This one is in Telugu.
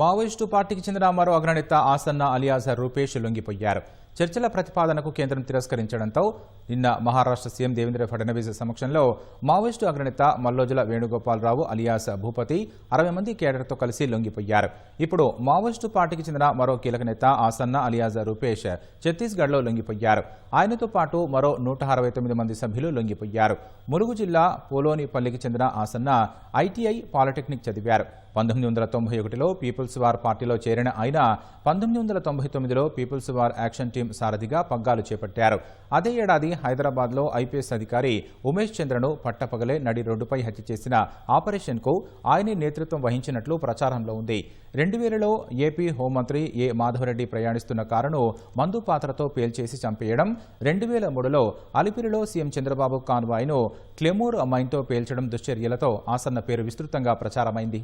మావోయిస్టు పార్టీకి చెందిన మరో అగ్రనేత ఆసన్న అలియాజా రూపేష్ లొంగిపోయారు. చర్చల ప్రతిపాదనకు కేంద్రం తిరస్కరించడంతో నిన్న మహారాష్ట్ర సీఎం దేవేంద్ర ఫడ్నవీస్ సమక్షంలో మావోయిస్టు అగ్రనేత మల్లోజుల వేణుగోపాలరావు అలియాస్ భూపతి అరవై మంది కేడర్తో కలిసి లొంగిపోయారు. ఇప్పుడు మావోయిస్టు పార్టీకి చెందిన మరో కీలక నేత ఆసన్న అలియాజ్ రూపేష్ ఛత్తీస్గఢ్లో లొంగిపోయారు. ఆయనతో పాటు మరో నూట అరవై తొమ్మిది మంది సభ్యులు లొంగిపోయారు. ములుగు జిల్లా పోలోనిపల్లికి చెందిన ఆసన్న ఐటీఐ పాలిటెక్నిక్ చదివారు. పంతొమ్మిది వందల తొంభై ఒకటిలో పీపుల్స్ వార్ పార్టీలో చేరిన ఆయన పంతొమ్మిది వందల తొంభై తొమ్మిదిలో పీపుల్స్ వార్ యాక్షన్ టీం సారథిగా పగ్గాలు చేపట్టారు. అదే ఏడాది హైదరాబాద్లో ఐపీఎస్ అధికారి ఉమేష్ చంద్రను పట్టపగలే నడి రోడ్డుపై హత్య చేసిన ఆపరేషన్కు ఆయనే నేతృత్వం వహించినట్లు ప్రచారంలో ఉంది. రెండు వేలలో ఏపీ హోంమంత్రి ఏ మాధవరెడ్డి ప్రయాణిస్తున్న కారును మందు పాత్రతో పేల్చేసి చంపేయడం రెండు వేల మూడులో అలిపిరిలో సీఎం చంద్రబాబు కాన్వాయ్ను క్లెమూర్ మైన్తో పేల్చడం దుశ్చర్యలతో ఆసన్న పేరు విస్తృతంగా ప్రచారమైంది.